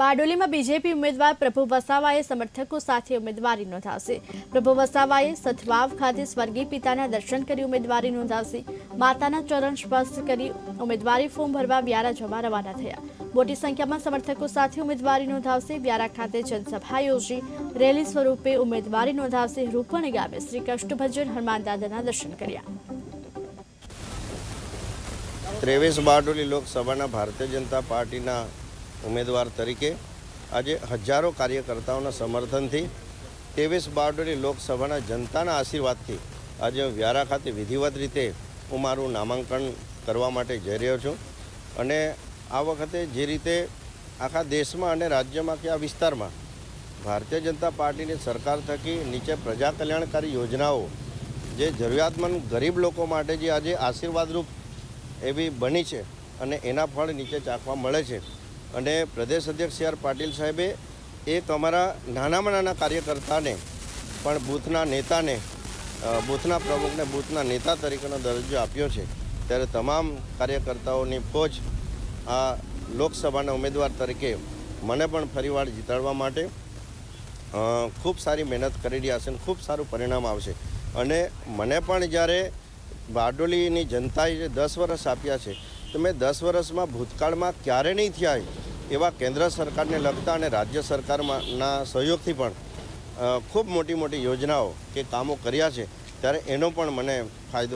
બારડોલીમાં BJP ઉમેદવાર પ્રભુ વસાવાએ સમર્થકો સાથે ઉમેદવારી નોંધાવશે. પ્રભુ વસાવાએ સથવાવ ખાતે સ્વર્ગીય પિતાના દર્શન કરી ઉમેદવારી નોંધાવશે. માતાના ચરણ સ્પર્શ કરી ઉમેદવારી ફોર્મ ભરવા વ્યારા જવા રવાના થયા. મોટી સંખ્યામાં સમર્થકો સાથે ઉમેદવારી નોંધાવશે. વ્યારા ખાતે જનસભા યોજી રેલી સ્વરૂપે ઉમેદવારી નોંધાવશે. રૂપણ ગામે શ્રી કષ્ટભજન હનુમાન દાદાના દર્શન કર્યા. ત્રેવીસ બારડોલી લોકસભાના ભારતીય જનતા પાર્ટીના ઉમેદવાર તરીકે આજે હજારો કાર્યકર્તાઓના સમર્થનથી ત્રેવીસ બારડોલી લોકસભાના જનતાના આશીર્વાદથી આજે હું વ્યારા ખાતે વિધિવત રીતે હું મારું નામાંકન કરવા માટે જઈ રહ્યો છું. અને આ વખતે જે રીતે આખા દેશમાં અને રાજ્યમાં કે આ વિસ્તારમાં ભારતીય જનતા પાર્ટીની સરકાર થકી નીચે પ્રજા કલ્યાણકારી યોજનાઓ, જે જરૂરિયાતમંદ ગરીબ લોકો માટે જે આજે આશીર્વાદરૂપ એવી બની છે અને એના ફળ નીચે ચાખવા મળે છે અને પ્રદેશ અધ્યક્ષ સી આર પાટીલ સાહેબે એક અમારા નાનામાં નાના કાર્યકર્તાને પણ બૂથના નેતાને બૂથના પ્રમુખને, બૂથના નેતા તરીકેનો દરજ્જો આપ્યો છે. ત્યારે તમામ કાર્યકર્તાઓની ફોજ આ લોકસભાના ઉમેદવાર તરીકે મને પણ ફરીવાર જીતાડવા માટે ખૂબ સારી મહેનત કરી રહ્યા છે અને ખૂબ સારું પરિણામ આવશે. અને મને પણ જ્યારે બારડોલીની જનતાએ દસ વર્ષ આપ્યા છે, તો મેં દસ વર્ષમાં ભૂતકાળમાં ક્યારે નહીં થયા એવા કેન્દ્ર સરકારને લગતા અને રાજ્ય સરકારના સહયોગથી પણ ખૂબ મોટી મોટી યોજનાઓ કે કામો કર્યા છે. ત્યારે એનો પણ મને ફાયદો